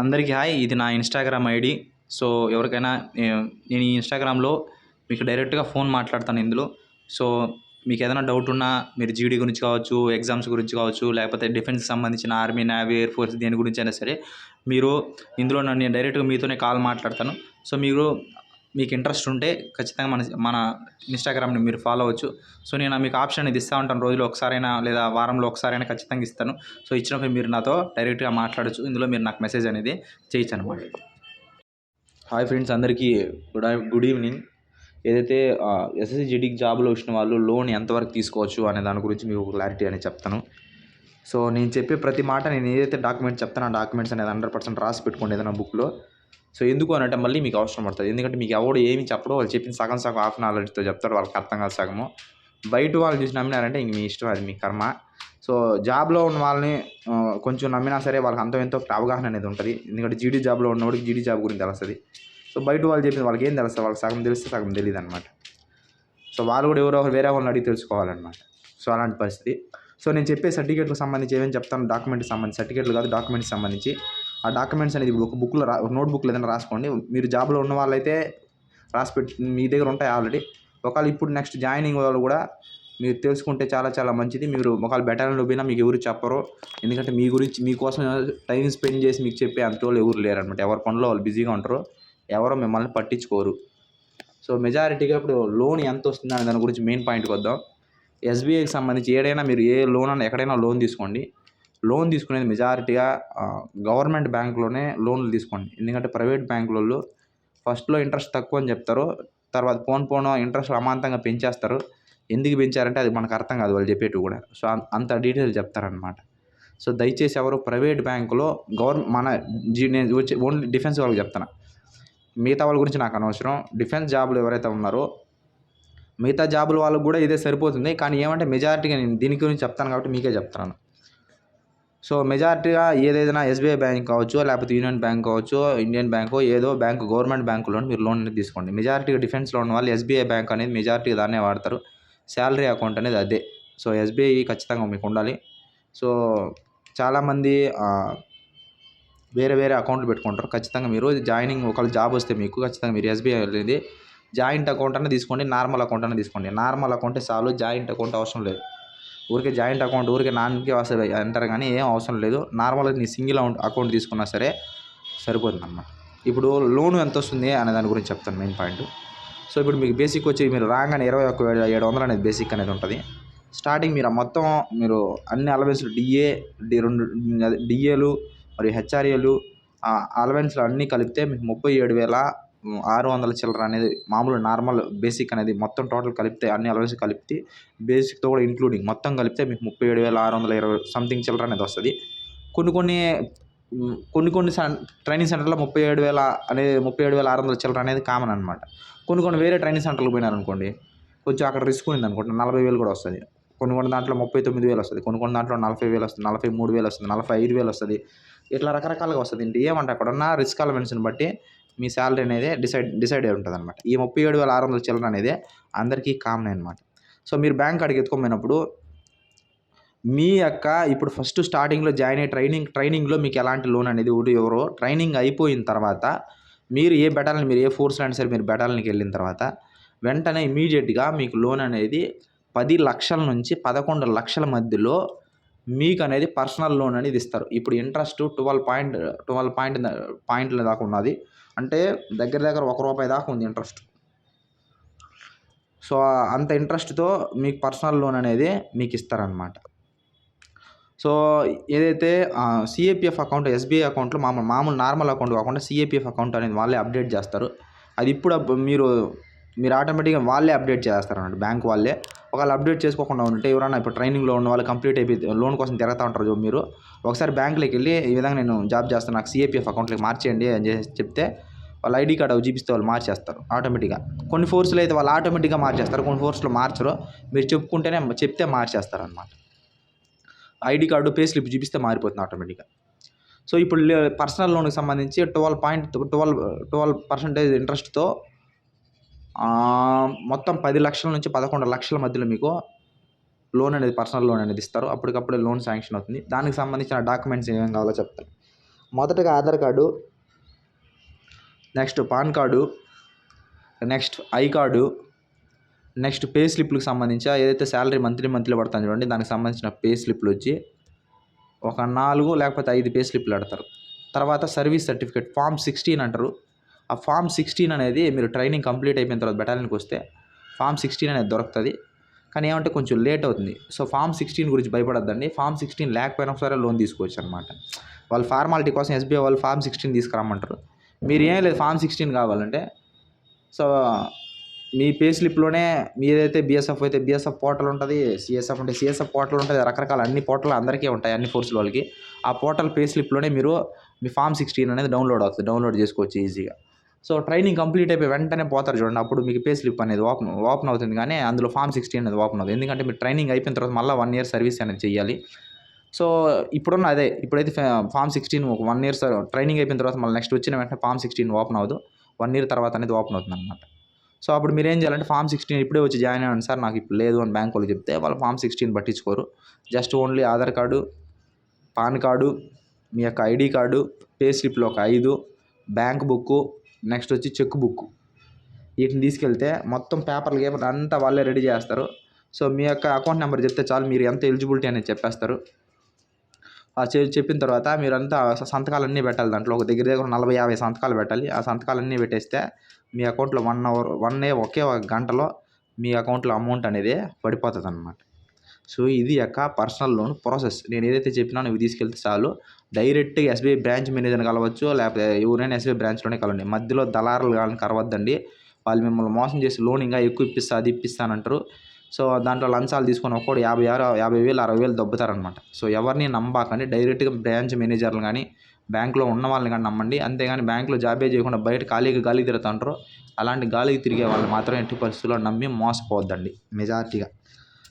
అందరికీ హాయ్ ఇది నా ఇన్స్టాగ్రామ్ ఐడి. సో ఎవరికైనా నేను ఈ ఇన్స్టాగ్రామ్లో మీకు డైరెక్ట్గా ఫోన్ మాట్లాడతాను ఇందులో. సో మీకు ఏదైనా డౌట్ ఉన్నా మీరు జీడీ గురించి కావచ్చు ఎగ్జామ్స్ గురించి కావచ్చు లేకపోతే డిఫెన్స్కి సంబంధించిన ఆర్మీ నేవీ ఎయిర్ ఫోర్స్ దేని గురించి అయినా సరే మీరు ఇందులో నన్ను నేను డైరెక్ట్గా మీతోనే కాల్ మాట్లాడతాను. సో మీరు మీకు ఇంట్రెస్ట్ ఉంటే ఖచ్చితంగా మన మన ఇన్స్టాగ్రామ్ని మీరు ఫాలో అవ్వచ్చు. సో నేను మీకు ఆప్షన్ ఇది ఇస్తూ ఉంటాను. రోజులో ఒకసారైనా లేదా వారంలో ఒకసారైనా ఖచ్చితంగా ఇస్తాను. సో ఇచ్చినప్పుడు మీరు నాతో డైరెక్ట్గా మాట్లాడచ్చు. ఇందులో మీరు నాకు మెసేజ్ అనేది చేయొచ్చు అనమాట హాయ్ ఫ్రెండ్స్ అందరికీ గుడ్ గుడ్ ఈవినింగ్ ఏదైతే ఎస్ఎస్సి జీడీకి జాబ్లో వచ్చిన వాళ్ళు లోన్ ఎంతవరకు తీసుకోవచ్చు అనే దాని గురించి మీకు క్లారిటీ అనేది చెప్తాను. సో నేను చెప్పే ప్రతి మాట నేను ఏదైతే డాక్యుమెంట్ చెప్తాను ఆ డాక్యుమెంట్స్ అనేది హండ్రెడ్ పర్సెంట్ రాసి పెట్టుకోండి ఏదైనా బుక్లో సో ఎందుకు అని అంటే మళ్ళీ మీకు అవసరం పడుతుంది. ఎందుకంటే మీకు ఎవడు ఏమి చెప్పడో వాళ్ళు చెప్పిన సగం సగం హాఫ్ నాలెడ్జ్తో చెప్తారు వాళ్ళకి అర్థం కాదు సగము. బయట వాళ్ళు చూసి నమ్మినారంటే ఇంక మీ ఇష్టం అది మీ కర్మ. సో జాబ్లో ఉన్న వాళ్ళని కొంచెం నమ్మినా సరే వాళ్ళకి అంత ఎంతో అవగాహన అనేది ఉంటుంది. ఎందుకంటే జీడీ జాబ్లో ఉన్నవాడికి జీడీ జాబ్ గురించి తెలుస్తుంది. సో బయట వాళ్ళు చెప్పింది వాళ్ళకి ఏం తెలుస్తుంది? వాళ్ళకి సగం తెలిస్తే సగం తెలియదు అనమాట సో వాళ్ళు కూడా ఎవరో ఒకరు వేరే వాళ్ళని అడిగి తెలుసుకోవాలన్నమాట. సో అలాంటి పరిస్థితి. సో నేను చెప్పే సర్టిఫికేట్లకు సంబంధించి ఏమేమి చెప్తాను? డాక్యుమెంట్కి సంబంధించి సర్టిఫికేట్లు కాదు డాక్యుమెంట్కి సంబంధించి. ఆ డాక్యుమెంట్స్ అనేది ఇప్పుడు ఒక బుక్లో రా నోట్ బుక్లో ఏదైనా రాసుకోండి. మీరు జాబ్లో ఉన్న వాళ్ళైతే రాసి పెట్టి మీ దగ్గర ఉంటాయి ఆల్రెడీ ఒకవేళ ఇప్పుడు నెక్స్ట్ జాయినింగ్ వాళ్ళు కూడా మీరు తెలుసుకుంటే చాలా చాలా మంచిది. మీరు ఒకవేళ బెటాలియన్లో పోయినా మీకు ఎవరు చెప్పరు. ఎందుకంటే మీ గురించి మీకోసం టైం స్పెండ్ చేసి మీకు చెప్పే అంత వాళ్ళు ఎవరు లేరు అనమాట ఎవరి పనిలో వాళ్ళు బిజీగా ఉంటారు. ఎవరో మిమ్మల్ని పట్టించుకోరు. సో మెజారిటీగా ఇప్పుడు లోన్ ఎంత వస్తుంది అనే దాని గురించి మెయిన్ పాయింట్కి వద్దాం. ఎస్బీఐకి సంబంధించి ఏడైనా మీరు ఏ లోన్ అని ఎక్కడైనా లోన్ తీసుకోండి. లోన్ తీసుకునేది మెజారిటీగా గవర్నమెంట్ బ్యాంకులోనే లోన్లు తీసుకోండి. ఎందుకంటే ప్రైవేట్ బ్యాంకులలో ఫస్ట్లో ఇంట్రెస్ట్ తక్కువ అని చెప్తారు. తర్వాత ఫోన్ పోను ఇంట్రెస్ట్ అమాంతంగా పెంచేస్తారు. ఎందుకు పెంచారంటే అది మనకు అర్థం కాదు వాళ్ళు చెప్పేటివి కూడా. సో అంత డీటెయిల్ చెప్తారనమాట సో దయచేసి ఎవరు ప్రైవేట్ బ్యాంకులో గవర్న మన జీ నేను వచ్చి ఓన్లీ డిఫెన్స్ వాళ్ళకి చెప్తాను మిగతా వాళ్ళ గురించి నాకు అనవసరం. డిఫెన్స్ జాబులు ఎవరైతే ఉన్నారో మిగతా జాబుల వాళ్ళకు కూడా ఇదే సరిపోతుంది. కానీ ఏమంటే మెజారిటీగా నేను దీని గురించి చెప్తాను కాబట్టి మీకే చెప్తాను సో మెజారిటీగా ఏదైనా ఎస్బీఐ బ్యాంక్ కావచ్చు లేకపోతే యూనియన్ బ్యాంక్ కావచ్చు ఇండియన్ బ్యాంకు ఏదో బ్యాంక్ గవర్నమెంట్ బ్యాంకులో మీరు లోన్ అనేది తీసుకోండి. మెజారిటీగా డిఫెన్స్ లోన్ వాళ్ళు ఎస్బీఐ బ్యాంక్ అనేది మెజారిటీ దాన్నే వాడతారు. శాలరీ అకౌంట్ అనేది అదే. సో ఎస్బీఐ ఖచ్చితంగా మీకు ఉండాలి. సో చాలామంది వేరే వేరే అకౌంట్లు పెట్టుకుంటారు. ఖచ్చితంగా మీరు జాయినింగ్ ఒకవేళ జాబ్ వస్తే మీకు ఖచ్చితంగా మీరు ఎస్బీఐ అనేది జాయింట్ అకౌంట్ అన్న తీసుకోండి నార్మల్ అకౌంట్ అన్న తీసుకోండి. నార్మల్ అకౌంటే చాలు జాయింట్ అకౌంట్ అవసరం లేదు. ఊరికే జాయింట్ అకౌంట్ ఊరికే నాన్కే వస్తుంది అంటారు కానీ ఏం అవసరం లేదు. నార్మల్గా నీ సింగిల్ అకౌంట్ తీసుకున్నా సరే సరిపోతుంది ఇప్పుడు లోన్ ఎంత వస్తుంది అనే దాని గురించి చెప్తాను మెయిన్ పాయింట్. సో ఇప్పుడు మీకు బేసిక్ వచ్చి మీరు రాగానే ఇరవై ఒక ఏడు వందలు అనేది బేసిక్ అనేది ఉంటుంది. స్టార్టింగ్ మీరు ఆ మొత్తం మీరు అన్ని అలవెన్స్లు డిఏ డి రెండు డిఏలు మరియు హెచ్ఆర్ఏలు అలవెన్స్లు అన్నీ కలిపితే మీకు ముప్పై ఏడు వేల ఆరు వందల చిల్లర అనేది మామూలు నార్మల్ బేసిక్ అనేది మొత్తం టోటల్ కలిపితే అన్ని అలవెన్స్ కలిపితే బేసిక్తో కూడా ఇంక్లూడింగ్ మొత్తం కలిపితే మీకు ముప్పై ఏడు వేల ఆరు వందల ఇరవై సంథింగ్ చిల్లర అనేది వస్తుంది. కొన్ని కొన్ని కొన్ని కొన్ని ట్రైనింగ్ సెంటర్లో ముప్పై ఏడు వేల అనేది ముప్పై ఏడు వేల ఆరు వందల చిల్లర అనేది కామన్ అనమాట కొన్ని కొన్ని వేరే ట్రైనింగ్ సెంటర్లకు పోయినారనుకోండి కొంచెం అక్కడ రిస్క్ ఉంది అనుకోండి నలభై వేలు కూడా వస్తుంది. కొన్ని కొన్ని దాంట్లో ముప్పై తొమ్మిది వేలు వస్తుంది కొన్ని కొన్ని దాంట్లో నలభై వేలు వస్తుంది నలభై మూడు వేలు వస్తుంది నలభై ఐదు వేలు వస్తుంది. ఇట్లా రకరకాలుగా వస్తుంది. ఇంటి ఏమంటే అక్కడ ఉన్న రిస్క్ అలవెన్స్ని బట్టి మీ శాలరీ అనేది డిసైడ్ డిసైడ్ అయి ఉంటుంది అనమాట ఈ ముప్పై ఏడు వేల ఆరు వందల చిల్లర అనేది అందరికీ కామన్ అనమాట సో మీరు బ్యాంక్ అడిగి ఎత్తుకోమైనప్పుడు మీ యొక్క ఇప్పుడు ఫస్ట్ స్టార్టింగ్లో జాయిన్ అయ్యి ట్రైనింగ్ ట్రైనింగ్లో మీకు ఎలాంటి లోన్ అనేది ఊరు ఎవరో ట్రైనింగ్ అయిపోయిన తర్వాత మీరు ఏ బెటాలని మీరు ఏ ఫోర్స్ అయినా సరే మీరు బెటాలనికి వెళ్ళిన తర్వాత వెంటనే ఇమీడియట్గా మీకు లోన్ అనేది పది లక్షల నుంచి పదకొండు లక్షల మధ్యలో మీకు అనేది పర్సనల్ లోన్ అనేది ఇస్తారు. ఇప్పుడు interest twelve point twelve point పాయింట్ల దాకా ఉన్నది. అంటే దగ్గర దగ్గర ఒక రూపాయి దాకా ఉంది ఇంట్రెస్ట్. సో అంత ఇంట్రెస్ట్తో మీకు పర్సనల్ లోన్ అనేది మీకు ఇస్తారనమాట సో ఏదైతే సిఏపిఎఫ్ అకౌంట్ ఎస్బీఐ అకౌంట్లో మామూలు మామూలు నార్మల్ అకౌంట్ కాకుండా సిఏపిఎఫ్ అకౌంట్ అనేది వాళ్ళే అప్డేట్ చేస్తారు. అది ఇప్పుడు మీరు మీరు ఆటోమేటిక్గా వాళ్ళే అప్డేట్ చేస్తారు బ్యాంక్ వాళ్ళే. ఒకవేళ అప్డేట్ చేసుకోకుండా ఉంటే ఎవరైనా ఇప్పుడు ట్రైనింగ్లో ఉన్న వాళ్ళు కంప్లీట్ అయిపోయి లోన్ కోసం తిరుగుతూ ఉంటారు చూడు మీరు. ఒకసారి బ్యాంకులోకి వెళ్ళి ఈ విధంగా నేను జాబ్ చేస్తాను నాకు సిఏపిఎఫ్ అకౌంట్లోకి మార్చేయండి అని చెప్తే వాళ్ళ ఐడి కార్డు చూపిస్తే వాళ్ళు మార్చేస్తారు ఆటోమేటిక్గా కొన్ని ఫోర్స్లో అయితే వాళ్ళు ఆటోమేటిక్గా మార్చేస్తారు కొన్ని ఫోర్స్లో మార్చరు. మీరు చెప్పుకుంటేనే చెప్తే మార్చేస్తారు అనమాట ఐడి కార్డు పే స్లిప్ చూపిస్తే మారిపోతుంది ఆటోమేటిక్గా సో ఇప్పుడు పర్సనల్ లోన్కి సంబంధించి twelve point twelve twelve percentage ఇంట్రెస్ట్తో మొత్తం పది లక్షల నుంచి పదకొండు లక్షల మధ్యలో మీకు లోన్ అనేది పర్సనల్ లోన్ అనేది ఇస్తారు. అప్పటికప్పుడే లోన్ శాంక్షన్ అవుతుంది. దానికి సంబంధించిన డాక్యుమెంట్స్ ఏమేమి కావాలో చెప్తాను. మొదటగా Aadhaar card next PAN card next I card next pay స్లిప్లకు సంబంధించి ఏదైతే శాలరీ మంత్లీ మంత్లీ పడతాను చూడండి దానికి సంబంధించిన పే స్లిప్లు వచ్చి ఒక నాలుగు లేకపోతే ఐదు పే స్లిప్లు పెడతారు. తర్వాత సర్వీస్ సర్టిఫికేట్ ఫామ్ సిక్స్టీన్ అంటారు. ఆ ఫామ్ సిక్స్టీన్ అనేది మీరు ట్రైనింగ్ కంప్లీట్ అయిపోయిన తర్వాత బెటాలియన్కి వస్తే ఫామ్ సిక్స్టీన్ అనేది దొరుకుతుంది. కానీ ఏమంటే కొంచెం లేట్ అవుతుంది. సో ఫామ్ సిక్స్టీన్ గురించి భయపడద్దండి. ఫామ్ సిక్స్టీన్ లేకపోయినా ఒకసారి లోన్ తీసుకోవచ్చు అనమాట వాళ్ళు ఫార్మాలిటీ కోసం ఎస్బీఐ వాళ్ళు ఫామ్ సిక్స్టీన్ తీసుకురమ్మంటారు. మీరు ఏం లేదు ఫామ్ సిక్స్టీన్ కావాలంటే సో మీ పే స్లిప్లోనే మీదైతే బీఎస్ఎఫ్ బిఎస్ఎఫ్ అయితే బిఎస్ఎఫ్ పోర్టల్ ఉంటుంది సిఎస్ఎఫ్ అంటే సిఎస్ఎఫ్ పోర్టల్ ఉంటుంది రకరకాల అన్ని పోర్టల్ అందరికీ ఉంటాయి అన్ని ఫోర్స్ వాళ్ళకి. ఆ పోర్టల్ పే స్లిప్లోనే మీరు మీ ఫామ్ సిక్స్టీన్ అనేది డౌన్లోడ్ అవుతుంది. డౌన్లోడ్ చేసుకోవచ్చు ఈజీగా సో ట్రైనింగ్ కంప్లీట్ అయిపోయి వెంటనే పోతారు చూడండి. అప్పుడు మీకు పే స్లిప్ అనేది ఓపెన్ ఓపెన్ అవుతుంది కానీ అందులో ఫామ్ సిక్స్టీన్ అనేది ఓపెన్ అవుతుంది. ఎందుకంటే మీరు ట్రైనింగ్ అయిపోయిన తర్వాత మళ్ళీ వన్ ఇయర్ సర్వీస్ అనేది చేయాలి. సో ఇప్పుడున్న అదే ఇప్పుడైతే ఫామ్ సిక్స్టీన్ ఒక వన్ ఇయర్ ట్రైనింగ్ అయిపోయిన తర్వాత మళ్ళీ నెక్స్ట్ వచ్చిన వెంటనే ఫామ్ సిక్స్టీన్ ఓపెన్ అవ్వదు. వన్ ఇయర్ తర్వాత అనేది ఓపెన్ అవుతుంది అనమాట సో అప్పుడు మీరు ఏం చేయాలంటే ఫామ్ సిక్స్టీన్ ఇప్పుడే వచ్చి జాయిన్ అవ్వండి సార్ నాకు ఇప్పుడు లేదు అని బ్యాంక్ వాళ్ళు చెప్తే వాళ్ళు ఫామ్ సిక్స్టీన్ పట్టించుకోరు. Just only Aadhaar card PAN card మీ యొక్క ఐడి కార్డు పే స్లిప్లో ఒక ఐదు బ్యాంక్ బుక్ నెక్స్ట్ వచ్చి చెక్ బుక్. వీటిని తీసుకెళ్తే మొత్తం పేపర్లు గేపర్ అంతా వాళ్ళే రెడీ చేస్తారు. సో మీ యొక్క అకౌంట్ నెంబర్ చెప్తే చాలు మీరు ఎంత ఎలిజిబిలిటీ అనేది చెప్పేస్తారు. ఆ చెప్పిన తర్వాత మీరంతా సంతకాలన్నీ పెట్టాలి దాంట్లో. ఒక దగ్గర దగ్గర నలభై యాభై సంతకాలు పెట్టాలి. ఆ సంతకాలన్నీ పెట్టేస్తే మీ అకౌంట్లో వన్ అవర్ వన్ ఏ ఒకే ఒక గంటలో మీ అకౌంట్లో అమౌంట్ అనేది పడిపోతుంది అనమాట సో ఇది యొక్క పర్సనల్ లోన్ ప్రాసెస్. నేను ఏదైతే చెప్పినానో ఇవి తీసుకెళ్తే చాలు. డైరెక్ట్గా ఎస్బీఐ బ్రాంచ్ మేనేజర్ని కలవచ్చు లేకపోతే ఎవరైనా ఎస్బీఐ బ్రాంచ్లోనే కలవండి. మధ్యలో దళారులు కానీ కలవద్దండి. వాళ్ళు మిమ్మల్ని మోసం చేసి లోన్ ఇంకా ఎక్కువ ఇప్పిస్తా అది ఇప్పిస్తానంటారు సో దాంట్లో లంచాలు తీసుకొని ఒక్కడు యాభై ఆరు యాభై వేలు అరవై వేలు దొబ్బుతారనమాట సో ఎవరిని నమ్మకండి. డైరెక్ట్గా బ్రాంచ్ మేనేజర్లు కానీ బ్యాంక్లో ఉన్న వాళ్ళని కానీ నమ్మండి. అంతేగాని బ్యాంకులో జాబే చేయకుండా బయట ఖాళీగా గాలి తిరుగుతుంటారు. అలాంటి గాలికి తిరిగే వాళ్ళు మాత్రం ఎట్టి పరిస్థితుల్లో నమ్మి మోసపోవద్దండి. మెజారిటీగా.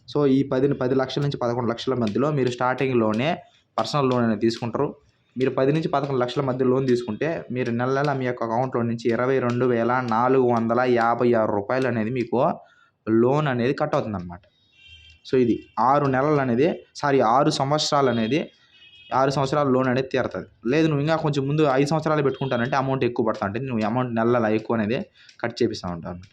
సో ఈ పది పది లక్షల నుంచి పదకొండు లక్షల మధ్యలో మీరు స్టార్టింగ్లోనే పర్సనల్ లోన్ అనేది తీసుకుంటారు. మీరు పది నుంచి పదకొండు లక్షల మధ్య లోన్ తీసుకుంటే మీరు నెల నెల మీ యొక్క అకౌంట్లో నుంచి ఇరవై రెండు వేల నాలుగు వందల యాభై ఆరు రూపాయలు అనేది మీకు లోన్ అనేది కట్ అవుతుంది అనమాట సో ఇది ఆరు నెలలు అనేది సారీ ఆరు సంవత్సరాలు అనేది ఆరు సంవత్సరాలు లోన్ అనేది తీరుతుంది. లేదు నువ్వు ఇంకా కొంచెం ముందు ఐదు సంవత్సరాలు పెట్టుకుంటానంటే అమౌంట్ ఎక్కువ పడుతుంది అంటే నువ్వు అమౌంట్ నెలల ఎక్కువ అనేది కట్ చేపిస్తూ ఉంటావు అనమాట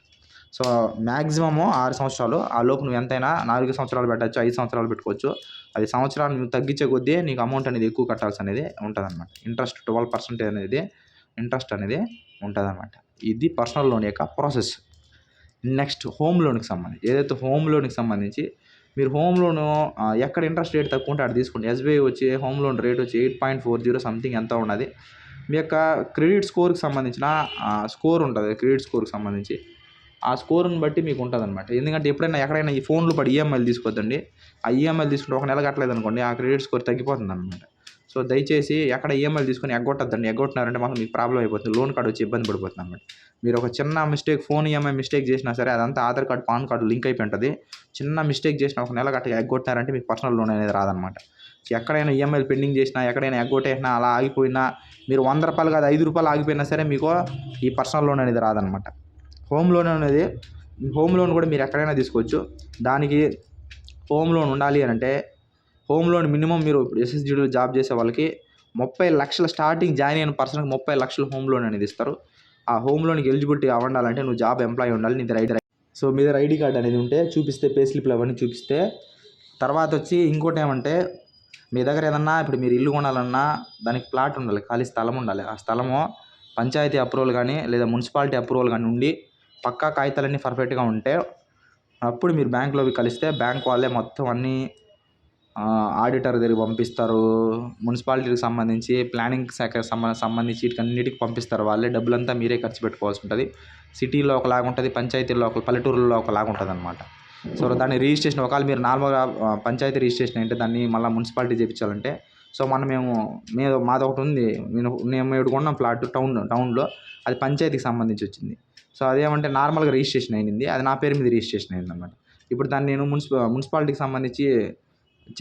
సో మ్యాక్సిమము ఆరు సంవత్సరాలు. ఆ లోపు నువ్వు ఎంతైనా నాలుగు సంవత్సరాలు పెట్టచ్చు ఐదు సంవత్సరాలు పెట్టుకోవచ్చు. అది సంవత్సరాలు నువ్వు తగ్గించే కొద్దీ నీకు అమౌంట్ అనేది ఎక్కువ కట్టాల్సి అనేది ఉంటుంది అనమాట ఇంట్రెస్ట్ ట్వెల్వ్ పర్సెంట్ అనేది ఇంట్రెస్ట్ అనేది ఉంటుంది అనమాట ఇది పర్సనల్ లోన్ యొక్క ప్రాసెస్ నెక్స్ట్ హోమ్ లోన్కి సంబంధించి. ఏదైతే హోమ్ లోన్కి సంబంధించి మీరు హోమ్ లోన్ ఎక్కడ ఇంట్రెస్ట్ రేట్ తక్కువ ఉంటే అక్కడ తీసుకోండి. ఎస్బీఐ వచ్చి హోమ్ లోన్ రేట్ వచ్చి eight point four zero something ఎంత ఉన్నది. మీ యొక్క క్రెడిట్ స్కోర్కి సంబంధించిన స్కోర్ ఉంటుంది. క్రెడిట్ స్కోర్కి సంబంధించి. ఆ స్కోర్ని బట్టి మీకు ఉంటుంది అనమాట ఎందుకంటే ఎప్పుడైనా ఎక్కడైనా ఈ ఫోన్లో పడి ఈఎంఐలు తీసుకోవద్దండి. ఆ ఈఎంఐలు తీసుకుంటే ఒక నెల కట్టలేదు అనుకోండి ఆ క్రెడిట్ స్కోర్ తగ్గిపోతుంది అనమాట సో దయచేసి ఎక్కడ ఈఎంఐలు తీసుకొని ఎగ్గొట్టద్దండి. ఎగ్గొట్టినారంటే మాకు మీకు ప్రాబ్లం అయిపోతుంది. లోన్ కార్డు వచ్చి ఇబ్బంది పడిపోతుంది అనమాట మీరు ఒక చిన్న మిస్టేక్ ఫోన్ ఈఎంఐ మిస్టేక్ చేసినా సరే అదంతా Aadhaar card PAN card link అయిపోయి ఉంటుంది. చిన్న మిస్టేక్ చేసిన ఒక నెల గట్ట ఎగ్గొట్టినారంటే మీకు పర్సనల్ లోన్ అనేది రాదనమాట ఎక్కడైనా ఈఎంఐలు పెండింగ్ చేసినా ఎక్కడైనా ఎగ్గొట్టేసినా అలా ఆగిపోయినా మీరు వంద రూపాయలు కాదు ఐదు రూపాయలు ఆగిపోయినా సరే మీకు ఈ పర్సనల్ లోన్ అనేది రాదనమాట హోమ్ లోన్ అనేది హోమ్ లోన్ కూడా మీరు ఎక్కడైనా తీసుకోవచ్చు. దానికి హోమ్ లోన్ ఉండాలి అని అంటే హోమ్ లోన్ మినిమం మీరు ఎస్ఎస్జీడీలో జాబ్ చేసే వాళ్ళకి ముప్పై లక్షల స్టార్టింగ్ జాయిన్ అయిన పర్సన్కి ముప్పై లక్షలు హోమ్ లోన్ అనేది ఇస్తారు. ఆ హోమ్ లోన్కి ఎలిజిబిలిటీ అవ్వాలంటే నువ్వు జాబ్ ఎంప్లాయీ ఉండాలి నీ దగ్గర సో మీ దగ్గర ఐడి కార్డ్ అనేది ఉంటే చూపిస్తే పే స్లిప్లు అవన్నీ చూపిస్తే తర్వాత వచ్చి ఇంకోటి ఏమంటే మీ దగ్గర ఏదన్నా ఇప్పుడు మీరు ఇల్లు కొనాలన్నా దానికి ప్లాట్ ఉండాలి ఖాళీ స్థలం ఉండాలి. ఆ స్థలము పంచాయతీ అప్రూవల్ కానీ లేదా మున్సిపాలిటీ అప్రూవల్ కానీ ఉండి పక్కా కాగితాలన్నీ పర్ఫెక్ట్గా ఉంటే అప్పుడు మీరు బ్యాంక్లోకి కలిస్తే బ్యాంక్ వాళ్ళే మొత్తం అన్నీ ఆడిటర్ దగ్గరికి పంపిస్తారు. మున్సిపాలిటీకి సంబంధించి ప్లానింగ్ శాఖ సంబంధించి వీటికన్నిటికి పంపిస్తారు వాళ్ళే. డబ్బులంతా మీరే ఖర్చు పెట్టుకోవాల్సి ఉంటుంది. సిటీలో ఒకలాగా ఉంటుంది పంచాయతీలో ఒక పల్లెటూరులో ఒకలాగా ఉంటుంది అనమాట సో దాన్ని రిజిస్ట్రేషన్ ఒకవేళ మీరు నార్మల్గా పంచాయతీ రిజిస్ట్రేషన్ అంటే దాన్ని మళ్ళీ మున్సిపాలిటీ చేయించాలంటే సో మనం మేము మేము మాది ఒకటి ఉంది నేను నేను మేము కొన్నాం ఫ్లాట్ టౌన్ టౌన్లో. అది పంచాయతీకి సంబంధించి వచ్చింది. సో అదేమంటే నార్మల్గా రిజిస్ట్రేషన్ అయింది అది నా పేరు మీద రిజిస్ట్రేషన్ అయింది అనమాట ఇప్పుడు దాన్ని నేను మున్సిపా మున్సిపాలిటీకి సంబంధించి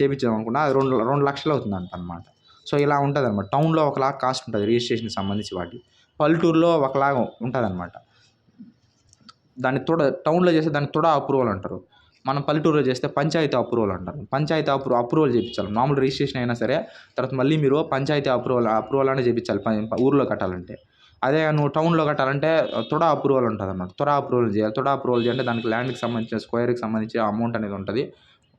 చేయించాం అనుకున్నా అది రెండు రెండు లక్షలు అవుతుందంట అనమాట సో ఇలా ఉంటుంది అనమాట టౌన్లో ఒకలాగా కాస్ట్ ఉంటుంది రిజిస్ట్రేషన్కి సంబంధించి వాటి. పల్లెటూరులో ఒకలాగా ఉంటుంది అనమాట దాన్ని తొడ టౌన్లో చేస్తే దాన్ని తొడ అప్రూవల్ అంటారు. మనం పల్లెటూరులో చేస్తే పంచాయతీ అప్రూవల్ అంటారు. పంచాయతీ అప్రూ అప్రూవల్ చేయించాలి మామూలు రిజిస్ట్రేషన్ అయినా సరే తర్వాత మళ్ళీ మీరు పంచాయతీ అప్రూవల్ అప్రూవల్ అనే చేయించాలి ఊర్లో కట్టాలంటే. అదే నువ్వు టౌన్లో కట్టాలంటే తొడ అప్రూవల్ ఉంటుంది అన్నమాట తుడా అప్రూవల్ చేయాలి. తొడా అప్రూవల్ చేయాలంటే దానికి ల్యాండ్కి సంబంధించిన స్క్వేర్కి సంబంధించి అమౌంట్ అనేది ఉంటుంది.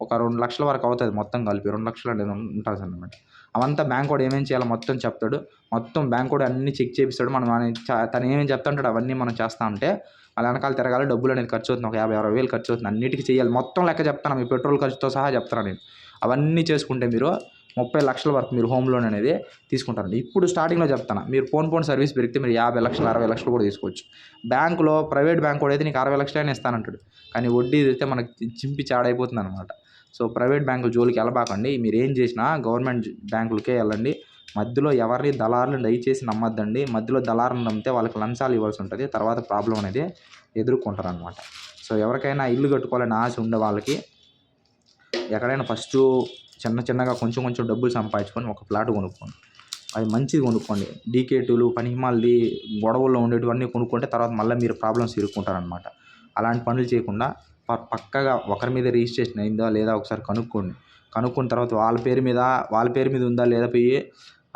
ఒక రెండు లక్షల వరకు అవుతుంది మొత్తం కలిపి. రెండు లక్షలు అనేది ఉంటుంది అన్నమాట అవంతా బ్యాంక్ కూడా ఏమేం చేయాలో మొత్తం చెప్తాడు. మొత్తం బ్యాంక్ కూడా అన్ని చెక్ చేపిస్తాడు. మనం తను ఏమేమి చెప్తుంటాడు అవన్నీ మనం చేస్తా ఉంటే వాళ్ళ వెనకాల తిరగాలి. డబ్బులు అనేది ఖర్చు అవుతుంది. ఒక యాభై అరవై వేలు ఖర్చు అవుతుంది. అన్నిటికీ చేయాలి. మొత్తం లెక్క చెప్తాను మీ పెట్రోల్ ఖర్చుతో సహా చెప్తాను నేను. అవన్నీ చేసుకుంటే మీరు ముప్పై లక్షల వరకు మీరు హోమ్ లోన్ అనేది తీసుకుంటారండి. ఇప్పుడు స్టార్టింగ్లో చెప్తాను మీరు ఫోన్ ఫోన్ సర్వీస్ పెరిగితే మీరు యాభై లక్షలు అరవై లక్షలు కూడా తీసుకోవచ్చు. బ్యాంకులో ప్రైవేట్ బ్యాంక్ కూడా అయితే నీకు అరవై లక్షలైనా ఇస్తానంటాడు. కానీ వడ్డీ అయితే మనకి చింపి చాడైపోతుంది అనమాట సో ప్రైవేట్ బ్యాంకుల జోలికి వెళ్ళబాకండి. మీరు ఏం చేసినా గవర్నమెంట్ బ్యాంకులకే వెళ్ళండి. మధ్యలో ఎవరిని దళారులు దయచేసి నమ్మద్దండి. మధ్యలో దళారులు నమ్మితే వాళ్ళకి లంచాలు ఇవ్వాల్సి ఉంటుంది. తర్వాత ప్రాబ్లం అనేది ఎదుర్కొంటారు అనమాట సో ఎవరికైనా ఇల్లు కట్టుకోవాలని ఆశ ఉండే వాళ్ళకి ఎక్కడైనా ఫస్ట్ చిన్న చిన్నగా కొంచెం కొంచెం డబ్బులు సంపాదించుకొని ఒక ప్లాట్ కొనుక్కోండి. అది మంచిది కొనుక్కోండి. డీకేటులు పనిహిమాలది గొడవల్లో ఉండేటివన్నీ కొనుక్కుంటే తర్వాత మళ్ళీ మీరు ప్రాబ్లమ్స్ ఇరుక్కుంటారనమాట అలాంటి పనులు చేయకుండా పక్కగా ఒకరి మీద రిజిస్ట్రేషన్ అయిందా లేదా ఒకసారి కనుక్కోండి. కనుక్కున్న తర్వాత వాళ్ళ పేరు మీద వాళ్ళ పేరు మీద ఉందా లేదా పోయి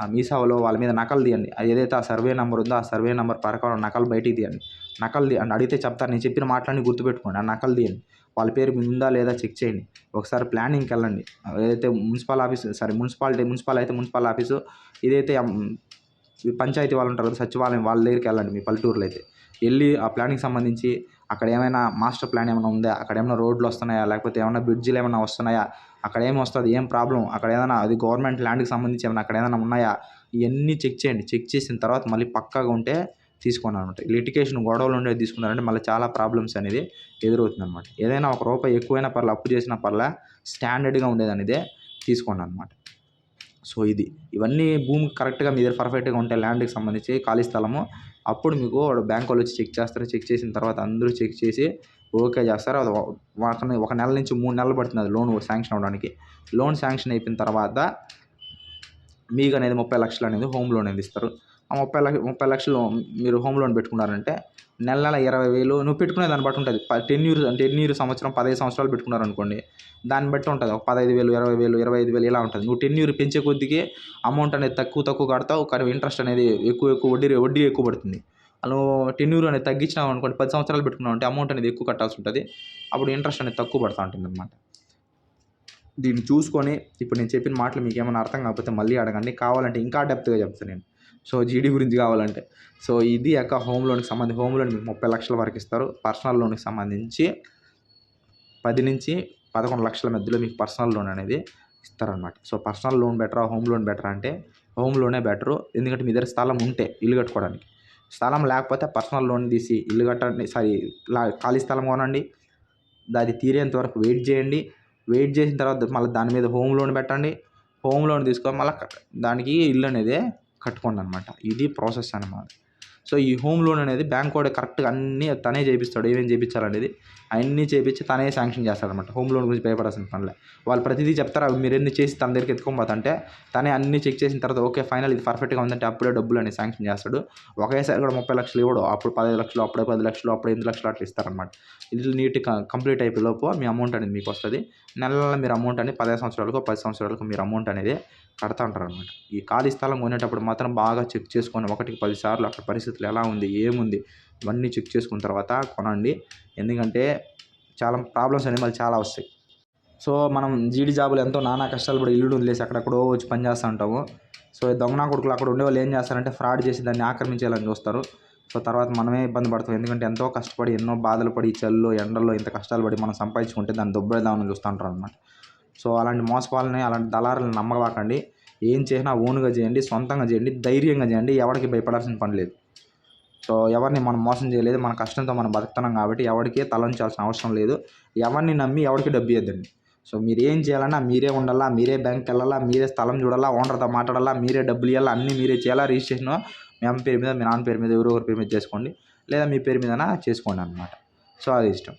ఆ మీసావలో వాళ్ళ మీద నకలు తీయండి. అది ఏదైతే ఆ సర్వే నెంబర్ ఉందో ఆ సర్వే నెంబర్ ప్రకారం నకలు బయటికి తీయండి. నకలు తీయండి అడిగితే చెప్తారు నేను చెప్పిన మాటలన్నీ గుర్తుపెట్టుకోండి. ఆ నకలు తీయండి. వాళ్ళ పేరు మీద ఉందా లేదా చెక్ చేయండి. ఒకసారి ప్లానింగ్కి వెళ్ళండి. ఏదైతే municipal office sorry municipality municipal అయితే మున్సిపల్ ఆఫీసు ఇదైతే పంచాయతీ వాళ్ళు ఉంటారు కదా సచివాలయం వాళ్ళ దగ్గరికి వెళ్ళండి మీ పల్లెటూరులో అయితే. వెళ్ళి ఆ ప్లానింగ్ సంబంధించి అక్కడ ఏమైనా మాస్టర్ ప్లాన్ ఏమైనా ఉందా? అక్కడ ఏమైనా రోడ్లు వస్తున్నాయా? లేకపోతే ఏమైనా బ్రిడ్జిలు ఏమైనా వస్తున్నాయా? అక్కడ ఏమి వస్తుంది? ఏం ప్రాబ్లం అక్కడ ఏదైనా అది గవర్నమెంట్ ల్యాండ్కి సంబంధించి ఏమైనా అక్కడ ఏదైనా ఉన్నాయా? ఇవన్నీ చెక్ చేయండి. చెక్ చేసిన తర్వాత మళ్ళీ పక్కాగా ఉంటే అనమాట లిటికేషన్ గొడవలు ఉండేది తీసుకున్నారంటే మళ్ళీ చాలా ప్రాబ్లమ్స్ అనేది ఎదురవుతుంది అనమాట ఏదైనా ఒక రూపాయి ఎక్కువైనా పర్లే అప్పు చేసినా పర్లే స్టాండర్డ్గా ఉండేది అనేది తీసుకోండి అనమాట సో ఇది. ఇవన్నీ భూమి కరెక్ట్గా మీ దగ్గర పర్ఫెక్ట్గా ఉంటే ల్యాండ్కి సంబంధించి ఖాళీ స్థలము. అప్పుడు మీకు బ్యాంక్ వాళ్ళు వచ్చి చెక్ చేస్తారు. చెక్ చేసిన తర్వాత అందరూ చెక్ చేసి ఓకే చేస్తారు. అది ఒక- ఒక- నెల నుంచి మూడు నెలలు పడుతుంది అది లోన్ శాంక్షన్ అవ్వడానికి. లోన్ శాంక్షన్ అయిపోయిన తర్వాత మీకు అనేది ముప్పై లక్షలు అనేది హోమ్ లోన్ అనేది ఇస్తారు. ఆ ముప్పై లక్ష ముప్పై లక్షలు మీరు హోమ్ లోన్ పెట్టుకున్నారంటే నెల నెల ఇరవై వేలు నువ్వు పెట్టుకునే దాన్ని బట్టి ఉంటుంది. టెన్ ఇయర్ టెన్ ఇయర్ సంవత్సరం పదహైదు సంవత్సరాలు పెట్టుకున్నారు అనుకోండి దాన్ని బట్టి ఉంటుంది. ఒక పదహైదు వేలు ఇరవై వేలు ఇరవై ఐదు వేలు ఇలా ఉంటుంది. నువ్వు టెన్ ఇయర్ పెంచే కొద్దికి అమౌంట్ అనేది తక్కువ తక్కువ కడతావు. కానీ ఇంట్రెస్ట్ అనేది ఎక్కువ ఎక్కువ వడ్డీ వడ్డీ ఎక్కువ పడుతుంది. నువ్వు టెన్ ఇయర్ అనేది తగ్గించినావు అనుకోండి పది సంవత్సరాలు పెట్టుకున్నావు అంటే అమౌంట్ అనేది ఎక్కువ కట్టాల్సి ఉంటుంది. అప్పుడు ఇంట్రెస్ట్ అనేది తక్కువ పడుతూ ఉంటుంది అనమాట దీన్ని చూసుకొని ఇప్పుడు నేను చెప్పిన మాటలు మీకు ఏమైనా అర్థం కాకపోతే మళ్ళీ అడగండి. కావాలంటే ఇంకా డెప్త్గా చెప్తాను నేను. సో జీడీ గురించి కావాలంటే. సో ఇది యొక్క హోమ్ లోన్కి సంబంధించి హోమ్ లోన్ మీకు ముప్పై లక్షల వరకు ఇస్తారు. పర్సనల్ లోన్కి సంబంధించి పది నుంచి పదకొండు లక్షల మధ్యలో మీకు పర్సనల్ లోన్ అనేది ఇస్తారనమాట సో పర్సనల్ లోన్ బెటరా హోమ్ లోన్ బెటరా అంటే హోమ్లోనే బెటరు ఎందుకంటే మీ దగ్గర స్థలం ఉంటే ఇల్లు కట్టుకోవడానికి. స్థలం లేకపోతే పర్సనల్ లోన్ తీసి ఇల్లు కట్టండి సారీ లా- ఖాళీ స్థలం కొనండి. దాన్ని తీరేంత వరకు వెయిట్ చేయండి. వెయిట్ చేసిన తర్వాత మళ్ళీ దాని మీద హోమ్ లోన్ పెట్టండి. హోమ్ లోన్ తీసుకొని మళ్ళీ దానికి ఇల్లు అనేది కట్టుకోండి అనమాట ఇది ప్రాసెస్ అనమాట. సో ఈ హోమ్ లోన్ అనేది బ్యాంక్ కూడా కరెక్ట్గా అన్నీ తనే చేపిస్తాడు ఏమేమి చేయించాలనేది అన్నీ చేపించి తనే శాంక్షన్ చేస్తాడనమాట. హోమ్ లోన్ గురించి భయపడాల్సిన పనిలే వాళ్ళు ప్రతిదీ చెప్తారు అవి మీరు ఎన్ని చేసి తన దగ్గరికి ఎత్తుకోబోతుంటే తనే అన్ని చెక్ చేసిన తర్వాత ఓకే ఫైనల్ ఇది పర్ఫెక్ట్గా ఉందంటే అప్పుడే డబ్బులు అనేది శాంక్షన్ చేస్తాడు. ఒకేసారి కూడా ముప్పై లక్షలు ఇవ్వడు. అప్పుడు పదహైదు లక్షలు అప్పుడే పది లక్షలు అప్పుడు ఎనిమిది లక్షలు అట్లా ఇస్తారనమాట. ఇది నీట్గా కంప్లీట్ అయిపోయే లోపు మీ అమౌంట్ అనేది మీకు వస్తుంది. నెల నెల మీరు అమౌంట్ అనేది పదిహేను సంవత్సరాలకు పది సంవత్సరాలకు మీరు అమౌంట్ అనేది కడతా ఉంటారు అనమాట ఈ ఖాళీ స్థలం కొనేటప్పుడు మాత్రం బాగా చెక్ చేసుకొని ఒకటికి పదిసార్లు అక్కడ పరిస్థితులు ఎలా ఉంది ఏముంది ఇవన్నీ చెక్ చేసుకున్న తర్వాత కొనండి. ఎందుకంటే చాలా ప్రాబ్లమ్స్ అనేవి మళ్ళీ చాలా వస్తాయి. సో మనం జీడి జాబులు ఎంతో నానా కష్టాలు పడి ఇల్లు వదిలేసి అక్కడక్కడో వచ్చి పని చేస్తూ ఉంటాము. సో దొంగనా కొడుకులు అక్కడ ఉండేవాళ్ళు ఏం చేస్తారంటే ఫ్రాడ్ చేసి దాన్ని ఆక్రమించేయాలని చూస్తారు. సో తర్వాత మనమే ఇబ్బంది పడతాం. ఎందుకంటే ఎంతో కష్టపడి ఎన్నో బాధలు పడి చల్లు ఎండల్లో ఇంత కష్టాలు పడి మనం సంపాదించుకుంటే దాన్ని దొబ్బేదామని చూస్తూ ఉంటారు అనమాట సో అలాంటి మోసపాలని అలాంటి దళారులను నమ్మబాకండి ఏం చేసినా ఓన్గా చేయండి సొంతంగా చేయండి ధైర్యంగా చేయండి ఎవరికి భయపడాల్సిన పని లేదు. సో ఎవరిని మనం మోసం చేయలేదు మన కష్టంతో మనం బతుకుతున్నాం కాబట్టి ఎవరికి తలంచాల్సిన అవసరం లేదు. ఎవరిని నమ్మి ఎవరికి డబ్బు ఇద్దండి సో మీరు ఏం చేయాలన్నా మీరే ఉండాలా మీరే బ్యాంక్కి వెళ్ళాలా మీరే స్థలం చూడాలా ఓనర్తో మాట్లాడాలా మీరే డబ్బులు ఇవ్వాలా అన్నీ మీరే చేయాలా రిజిస్ట్రేషన్ మీ అమ్మ పేరు మీద మీ నాన్న పేరు మీద ఎవరో ఒకరి పేరు మీద చేసుకోండి. లేదా మీ పేరు మీద చేసుకోండి అనమాట సో అది ఇష్టం.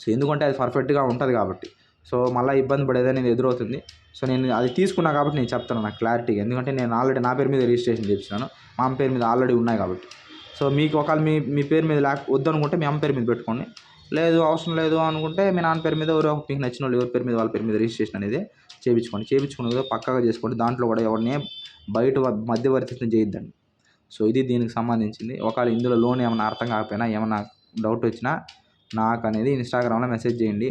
సో ఎందుకంటే అది పర్ఫెక్ట్గా ఉంటుంది కాబట్టి. సో మళ్ళీ ఇబ్బంది పడేది అనేది ఎదురవుతుంది. సో నేను అది తీసుకున్నా కాబట్టి నేను చెప్తాను నాకు క్లారిటీగా ఎందుకంటే నేను ఆల్రెడీ నా పేరు మీద రిజిస్ట్రేషన్ చేయించాను మా అమ్మ పేరు మీద ఆల్రెడీ ఉన్నాయి కాబట్టి. సో మీకు ఒకవేళ మీ మీ పేరు మీద లేక వద్దనుకుంటే మీ అమ్మ పేరు మీద పెట్టుకోండి. లేదు అవసరం లేదు అనుకుంటే మీ నాన్న పేరు మీద ఎవరో మీకు నచ్చిన వాళ్ళు ఎవరి పేరు మీద వాళ్ళ పేరు మీద రిజిస్ట్రేషన్ అనేది చేయించుకోండి చేయించుకున్నది పక్కాగా చేసుకోండి. దాంట్లో కూడా ఎవరిని బయట మధ్యవర్తిత్వం చేయొద్దండి. సో ఇది దీనికి సంబంధించింది. ఒకవేళ ఇందులో లోన్ ఏమైనా అర్థం కాకపోయినా ఏమైనా డౌట్ వచ్చినా నాకు అనేది ఇన్స్టాగ్రామ్లో మెసేజ్ చేయండి.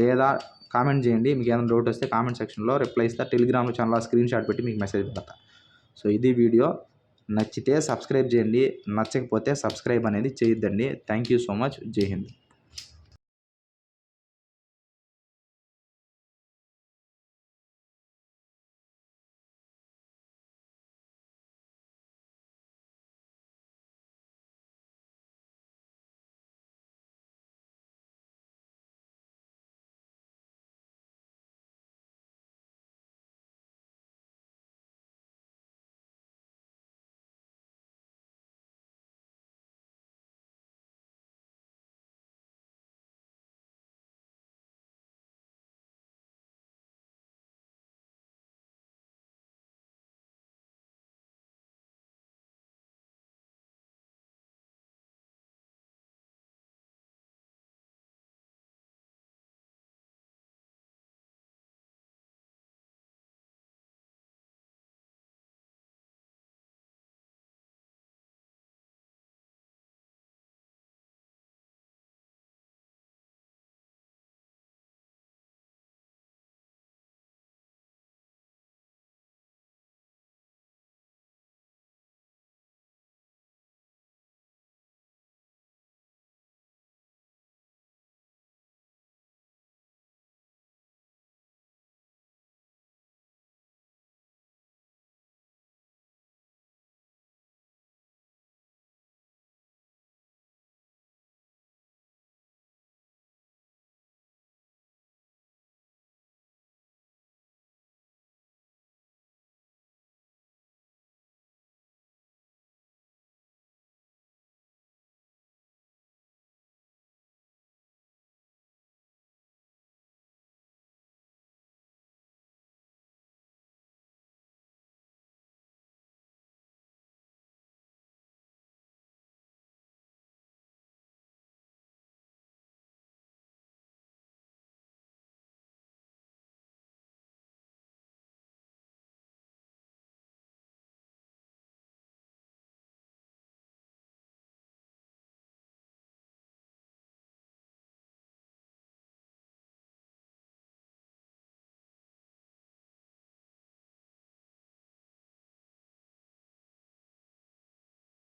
లేదా కామెంట్ చేయండి. మీకు ఏమైనా డౌట్ వస్తే కామెంట్ సెక్షన్లో రిప్లై ఇస్తా. టెలిగ్రామ్ ఛానల్ స్క్రీన్ షాట్ పెట్టి మీకు మెసేజ్ పెడతా. సో ఇది వీడియో. నచ్చితే సబ్స్క్రైబ్ చేయండి. నచ్చకపోతే సబ్స్క్రైబ్ అనేది చేయొద్దండి. థ్యాంక్ యూ సో మచ్ జై హింద్